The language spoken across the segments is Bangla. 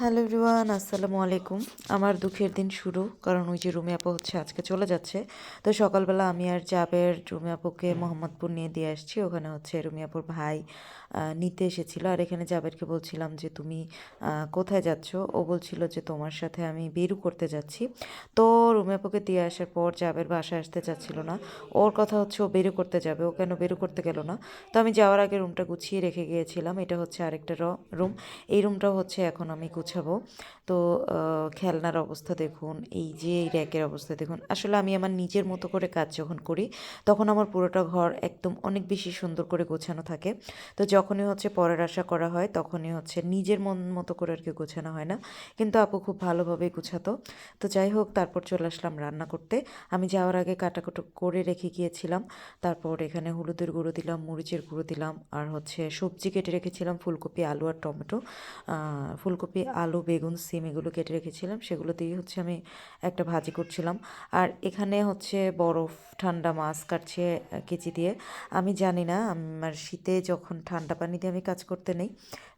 হ্যালো এভরিওয়ান, আসসালামু আলাইকুম। আমার দুঃখের দিন শুরু, কারণ ওই যে রুমি আপু হচ্ছে আজকে চলে যাচ্ছে। তো সকালবেলা আমি আর জাবের, রুমি আপুকে মোহাম্মদপুর নিয়ে দিয়ে আসছি। ওখানে হচ্ছে রুমি আপুর ভাই নিতে এসেছিল। আর এখানে জাবেরকে বলছিলাম যে, তুমি কোথায় যাচ্ছ? ও বলছিল যে, তোমার সাথে আমি বেরু করতে যাচ্ছি। তো রুমি আপুকে দিয়ে আসার পর জাবের বাসায় আসতে চাচ্ছিল না। ওর কথা হচ্ছে ও বেরু করতে যাবে। ও কেন বেরু করতে গেল না? তো আমি যাওয়ার আগে রুমটা গুছিয়ে রেখে গিয়েছিলাম। এটা হচ্ছে আরেকটা রুম। এই রুমটাও হচ্ছে এখন আমি গুছাবো তো খেলনার অবস্থা দেখুন, এই যে এই র্যাকের অবস্থা দেখুন। আসলে আমি আমার নিজের মতো করে কাজ যখন করি, তখন আমার পুরোটা ঘর একদম অনেক বেশি সুন্দর করে গোছানো থাকে। তো যখনই হচ্ছে পরের আশা করা হয়, তখনই হচ্ছে নিজের মন মতো করে আর কি গোছানো হয় না। কিন্তু আপু খুব ভালোভাবে গোছাতো। তো যাই হোক, তারপর চলে আসলাম রান্না করতে। আমি যাওয়ার আগে কাটাকুটো করে রেখে গিয়েছিলাম। তারপর এখানে হলুদের গুঁড়ো দিলাম, মরিচের গুঁড়ো দিলাম, আর হচ্ছে সবজি কেটে রেখেছিলাম, ফুলকপি, আলু আর টমেটো। ফুলকপি আলু, বেগুন, সিম এগুলো কেটে রেখেছিলাম। সেগুলো দিয়ে হচ্ছে আমি একটা ভাজি করছিলাম। আর এখানে হচ্ছে বরফ, ঠান্ডা মাছ কাটছে কেচি দিয়ে। আমি জানি না, আমার শীতে যখন ঠান্ডা পানি দিয়ে আমি কাজ করতে নেই,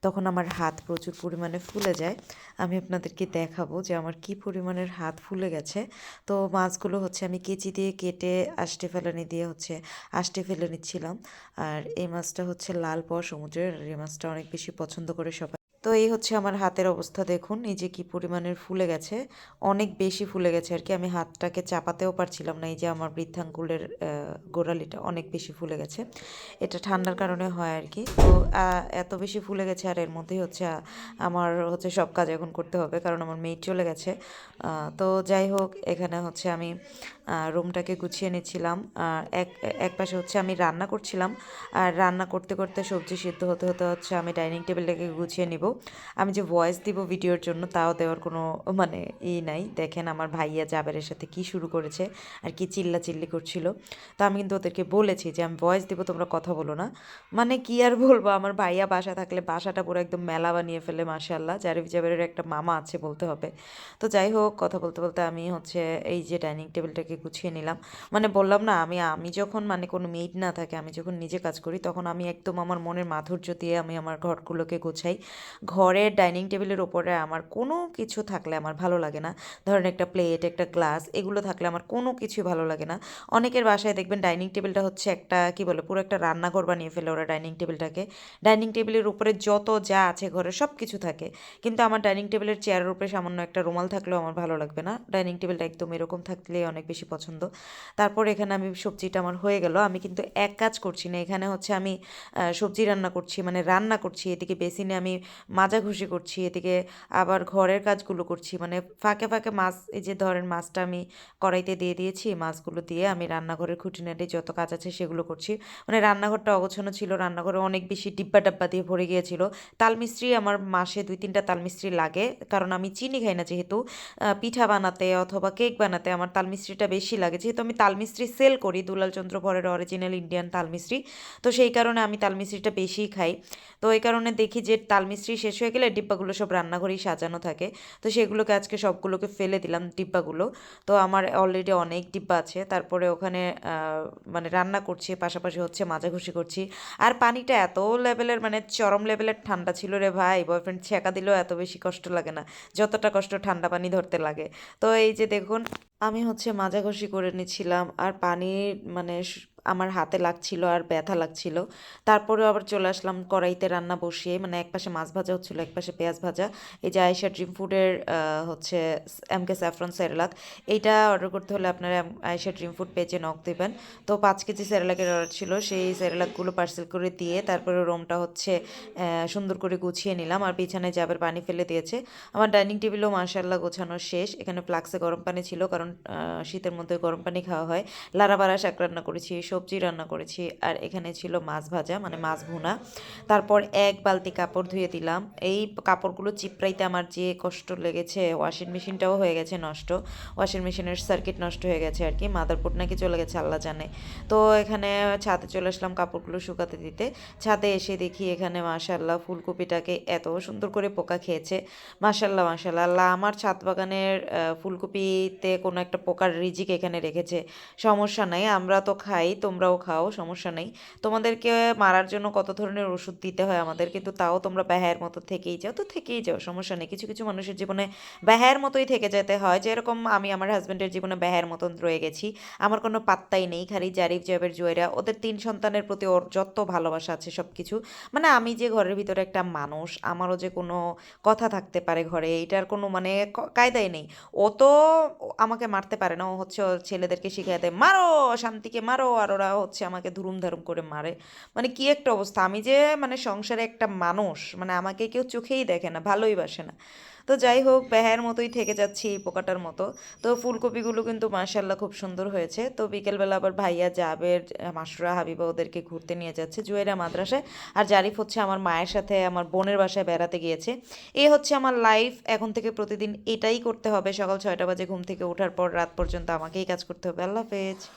তখন আমার হাত প্রচুর পরিমাণে ফুলে যায়। আমি আপনাদেরকে দেখাবো যে আমার কি পরিমাণের হাত ফুলে গেছে। তো মাছগুলো হচ্ছে আমি কেচি দিয়ে কেটে আষ্টে ফেলানি দিয়ে হচ্ছে আষ্টে ফেলে নিচ্ছিলাম। আর এই মাছটা হচ্ছে লাল পাওয়া সমুদ্রের এই মাছটা অনেক বেশি পছন্দ করে সবাই। তো এই হচ্ছে আমার হাতের অবস্থা দেখুন। এই যে কি পরিমাণের ফুলে গেছে অনেক বেশি ফুলে গেছে আর কি। আমি হাতটাকে চাপাতেও পারছিলাম না এই যে আমার বৃদ্ধাঙ্গুলের আহ, গোড়ালিটা অনেক বেশি ফুলে গেছে। এটা ঠান্ডার কারণে হয় আর কি। তো এত বেশি ফুলে গেছে আর এর মধ্যেই হচ্ছে আমার হচ্ছে সব কাজ এখন করতে হবে কারণ আমার মেয়ে চলে গেছে। তো যাই হোক এখানে হচ্ছে আমি রুমটাকে গুছিয়ে নিচ্ছিলাম। আর এক এক পাশে হচ্ছে আমি রান্না করছিলাম। আর রান্না করতে করতে সবজি সিদ্ধ হতে হতে হচ্ছে আমি ডাইনিং টেবিলটাকে গুছিয়ে নিব। আমি যে ভয়েস দিব ভিডিওর জন্য, তাও দেওয়ার কোনো মানে ই নাই। দেখেন আমার ভাইয়া জাবেরের সাথে কি শুরু করেছে আর কি চিল্লা চিল্লি করছিল। তো আমি কিন্তু ওদেরকে বলেছি যে, আমি ভয়েস দিব, তোমরা কথা বলো না। মানে কি আর বলব, আমার ভাইয়া বাসা থাকলে বাসাটা পুরো একদম মেলা বানিয়ে ফেলে মাশাল্লাহ জারিফ জাবেরের একটা মামা আছে বলতে হবে। তো যাই হোক, কথা বলতে বলতে আমি হচ্ছে এই যে ডাইনিং টেবিলটাকে গুছিয়ে নিলাম। মানে বললাম না, আমি আমি যখন মানে কোনো মেড না থাকে, আমি যখন নিজে কাজ করি, তখন আমি একদম আমার মনের মাধুর্য দিয়ে আমি আমার ঘরগুলোকে গোছাই। ঘরের ডাইনিং টেবিলের ওপরে আমার কোনো কিছু থাকলে আমার ভালো লাগে না। ধরেন একটা প্লেট, একটা গ্লাস, এগুলো থাকলে আমার কোনো কিছুই ভালো লাগে না। অনেকের বাসায় দেখবেন ডাইনিং টেবিলটা হচ্ছে একটা, কি বলে, পুরো একটা রান্নাঘর বানিয়ে ফেলে ওরা ডাইনিং টেবিলটাকে। ডাইনিং টেবিলের উপরে যত যা আছে ঘরে সব কিছু থাকে। কিন্তু আমার ডাইনিং টেবিলের চেয়ারের উপরে সামান্য একটা রুমাল থাকলেও আমার ভালো লাগবে না। ডাইনিং টেবিলটা একদম এরকম থাকলে অনেক বেশি পছন্দ। তারপর এখানে আমি সবজিটা আমার হয়ে গেল। আমি কিন্তু এক কাজ করছি না। এখানে হচ্ছে আমি সবজি রান্না করছি মানে রান্না করছি। এদিকে বেসিনে আমি মাজাঘুষি করছি, এদিকে আবার ঘরের কাজগুলো করছি। মানে ফাঁকে ফাঁকে মাছ, এই যে ধরেন মাছটা আমি কড়াইতে দিয়ে দিয়েছি, মাছগুলো দিয়ে আমি রান্নাঘরের খুঁটিনাটি যত কাজ আছে সেগুলো করছি। মানে রান্নাঘরটা অগোছানো ছিল, রান্নাঘরে অনেক বেশি ডিব্বা ডাব্বা দিয়ে ভরে গিয়েছিল। তালমিস্ত্রি আমার মাসে দুই তিনটা তালমিস্ত্রি লাগে, কারণ আমি চিনি খাই না যেহেতু। পিঠা বানাতে অথবা কেক বানাতে আমার তালমিস্ত্রিটা বেশি লাগে। যেহেতু আমি তালমিস্ত্রি সেল করি, দুলাল চন্দ্র ভরের অরিজিনাল ইন্ডিয়ান তালমিস্ত্রি তো সেই কারণে আমি তালমিস্ত্রিটা বেশিই খাই। তো এই কারণে দেখি যে তালমিস্ত্রি শেষ হয়ে গেলে ডিব্বাগুলো সব রান্নাঘরেই সাজানো থাকে। তো সেগুলোকে আজকে সবগুলোকে ফেলে দিলাম ডিব্বাগুলো। তো আমার অলরেডি অনেক ডিব্বা আছে। তারপরে ওখানে মানে রান্না করছি, পাশাপাশি হচ্ছে মাজাঘুষি করছি। আর পানিটা এত লেভেলের মানে চরম লেভেলের ঠান্ডা ছিল রে ভাই। বয়ফ্রেন্ড ছেঁকা দিলেও এত বেশি কষ্ট লাগে না। যতটা কষ্ট ঠান্ডা পানি ধরতে লাগে। তো এই যে দেখুন, আমি হচ্ছে মাজাঘষি করে নিচ্ছিলাম আর পানি মানে আমার হাতে লাগছিল আর ব্যথা লাগছিল। তারপরেও আবার চলে আসলাম কড়াইতে রান্না বসিয়ে মানে এক পাশে মাছ ভাজা হচ্ছিল, এক পাশে পেঁয়াজ ভাজা। এই যে আয়েশা ড্রিম ফুডের হচ্ছে এম কে স্যাফরন সেরেলাক এইটা অর্ডার করতে হলে আপনারা আয়েশা ড্রিম ফুড পেজে নক দেবেন। তো পাঁচ কেজি সেরেলাকের অর্ডার ছিল, সেই সেরেলাকগুলো পার্সেল করে দিয়ে তারপরে রুমটা হচ্ছে সুন্দর করে গুছিয়ে নিলাম আর বিছানায় যাবার পানি ফেলে দিয়েছে। আমার ডাইনিং টেবিলও মাশাল্লাহ গোছানো শেষ, এখানে ফ্লাক্সে গরম পানি ছিল কারণ শীতের মধ্যে গরম পানি খাওয়া হয়। লারা বারা শাক রান্না করেছি সবজি রান্না করেছি। আর এখানে ছিল মাছ ভাজা মানে মাছ ভুনা। তারপর এক বালতি কাপড় ধুয়ে দিলাম। এই কাপড়গুলো চিপড়াইতে আমার যে কষ্ট লেগেছে ওয়াশিং মেশিনটাও হয়ে গেছে নষ্ট। ওয়াশিং মেশিনের সার্কিট নষ্ট হয়ে গেছে আর কি মাদারবোর্ড নাকি চলে গেছে আল্লাহ জানে। তো এখানে ছাদে চলে আসলাম কাপড়গুলো শুকাতে দিতে। ছাদে এসে দেখি এখানে মাশাল্লাহ ফুলকপিটাকে এত সুন্দর করে পোকা খেয়েছে। মাশাল্লাহ মাশাল্লাহ আল্লাহ আমার ছাদ বাগানের ফুলকপিতে কোনো একটা পোকার রিজিক এখানে রেখেছে। সমস্যা নাই আমরা তো খাই। তোমরাও খাও, সমস্যা নেই। তোমাদেরকে মারার জন্য কত ধরনের ওষুধ দিতে হয় আমাদের কিন্তু তাও তোমরা ব্যাহের মতো থেকেই যাও। তো থেকেই যাও, সমস্যা নেই। কিছু কিছু মানুষের জীবনে ব্যাহের মতোই থেকে যেতে হয়। যেরকম আমি আমার হাজব্যান্ডের জীবনে ব্যাহের মতন রয়ে গেছি। আমার কোনো পাত্তাই নেই, খালি জারিফ জাবের জুয়েরা। ওদের তিন সন্তানের প্রতি ওর যত ভালোবাসা আছে সব কিছু মানে আমি যে ঘরের ভিতরে একটা মানুষ, আমারও যে কোনো কথা থাকতে পারে ঘরে এটার কোনো মানে কায়দাই নেই। ও তো আমাকে মারতে পারে না, ও হচ্ছে ছেলেদেরকে দেয়, মারো, শান্তিকে মারো, আর ওরা হচ্ছে আমাকে ধুরুম ধারুম করে মারে। মানে কি একটা অবস্থা? আমি যে মানে সংসারে একটা মানুষ মানে আমাকে কেউ চোখেই দেখে না, ভালোই বাসে না। তো যাই হোক ব্যাহের মতোই থেকে যাচ্ছি এই পোকাটার মতো। তো ফুলকপিগুলো কিন্তু মার্শাল্লাহ খুব সুন্দর হয়েছে। তো বিকেলবেলা আবার ভাইয়া জাবের মাসুরা হাবিবা ওদেরকে ঘুরতে নিয়ে যাচ্ছে জুয়েরা মাদ্রাসায় আর জারিফ হচ্ছে আমার মায়ের সাথে আমার বোনের বাসায় বেড়াতে গিয়েছে। এই হচ্ছে আমার লাইফ। এখন থেকে প্রতিদিন এটাই করতে হবে। সকাল ছয়টা বাজে ঘুম থেকে ওঠার পর রাত পর্যন্ত আমাকেই কাজ করতে হবে। আল্লাহ হাফেজ।